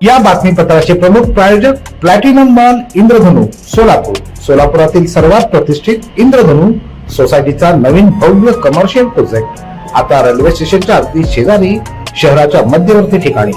या बातमीपत्राचे प्रमुख प्रायोजक प्लॅटिनम मॉल इंद्रधनु सोलापूर. सोलापुरातील सर्वात प्रतिष्ठित इंद्रधनु सोसायटीचा नवीन भव्य कमर्शियल प्रोजेक्ट आता रेल्वे स्टेशनच्या अगदी शेजारी शहराच्या मध्यवर्ती ठिकाणी.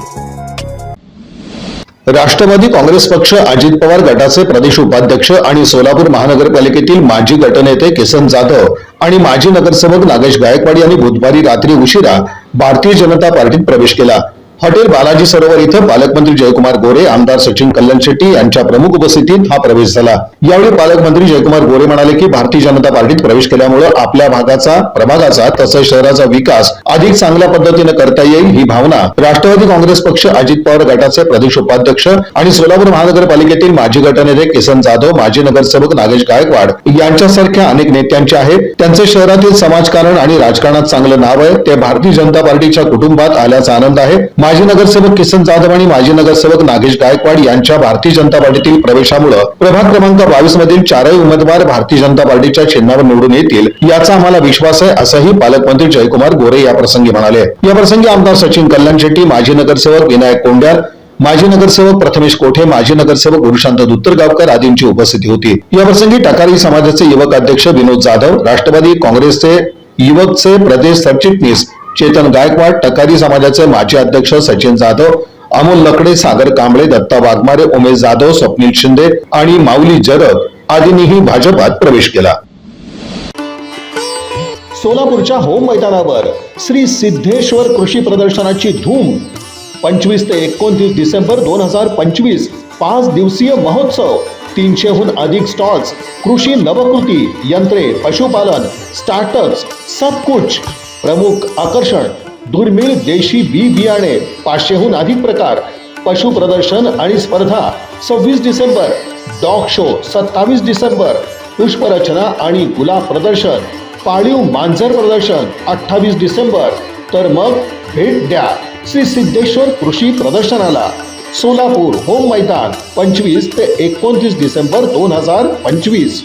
राष्ट्रवादी काँग्रेस पक्ष अजित पवार गटाचे प्रदेश उपाध्यक्ष आणि सोलापूर महानगरपालिकेतील माजी गटनेते किसन जाधव आणि माजी नगरसेवक नागेश गायकवाड यांनी बुधवारी रात्री उशिरा भारतीय जनता पार्टीत प्रवेश केला. हॉटेल बालाजी सरोवर इथं पालकमंत्री जयकुमार गोरे आमदार सचिन कल्याण शेट्टी यांच्या प्रमुख उपस्थितीत हा प्रवेश झाला. यावेळी पालकमंत्री जयकुमार गोरे म्हणाले की भारतीय जनता पार्टीत प्रवेश केल्यामुळे आपल्या भागाचा प्रभागाचा तसंच शहराचा विकास अधिक चांगल्या पद्धतीने करता येईल ही भावना राष्ट्रवादी काँग्रेस पक्ष अजित पवार गटाचे प्रदेश उपाध्यक्ष आणि सोलापूर महानगरपालिकेतील माजी गटनेते किसन जाधव माजी नगरसेवक नागेश गायकवाड यांच्यासारख्या अनेक नेत्यांचे आहेत. त्यांचे शहरातील समाजकारण आणि राजकारणात चांगलं नाव आहे. ते भारतीय जनता पार्टीच्या कुटुंबात आल्याचा आनंद आहे. माजी नगरसेवक किसन जाधव आणि माजी नगरसेवक नागेश गायकवाड यांच्या भारतीय जनता पार्टीतील प्रवेशामुळे प्रभाग क्रमांक बावीस मधील चारही उमेदवार भारतीय जनता पार्टीच्या चिन्हावर निवडून येतील याचा आम्हाला विश्वास आहे असंही पालकमंत्री जयकुमार गोरे या प्रसंगी म्हणाले. या प्रसंगी आमदार सचिन कल्याण शेट्टी माजी नगरसेवक विनायक कोंड्याल माजी नगरसेवक प्रथमेश कोठे माजी नगरसेवक गुरुशांत दुत्तरगावकर आदींची उपस्थिती होती. या प्रसंगी टाकारी समाजाचे युवक अध्यक्ष विनोद जाधव राष्ट्रवादी काँग्रेसचे युवकचे प्रदेश सरचिटणीस चेतन गायकवाड टकारी समाजाचे माजी अध्यक्ष सचिन जाधव अमोल लकडे सागर कांबळे दत्ता वाघमारे उमेश जाधव स्वप्नील शिंदे आणि माऊली जरग आदींनीही भाजपात प्रवेश केला. सोलापूरच्या होम मैदानावर श्री सिद्धेश्वर कृषी प्रदर्शनाची धूम. पंचवीस ते एकोणतीस डिसेंबर दोन हजार पंचवीस पाच दिवसीय महोत्सव. तीनशेहून अधिक स्टॉल्स कृषी नवकृती यंत्रे पशुपालन स्टार्टअप्स सब कुछ. प्रमुख आकर्षण दुर्मिळ देशी बी बियाणे पाचशेहून अधिक प्रकार पशु प्रदर्शन आणि स्पर्धा सव्वीस डिसेंबर डॉग शो सत्तावीस डिसेंबर पुष्परचना आणि गुलाब प्रदर्शन पाळीव मांजर प्रदर्शन अठ्ठावीस डिसेंबर तर मग भेट द्या श्री सिद्धेश्वर कृषी प्रदर्शनाला. सोलापूर होम मैदान पंचवीस ते एकोणतीस डिसेंबर दोन हजार पंचवीस.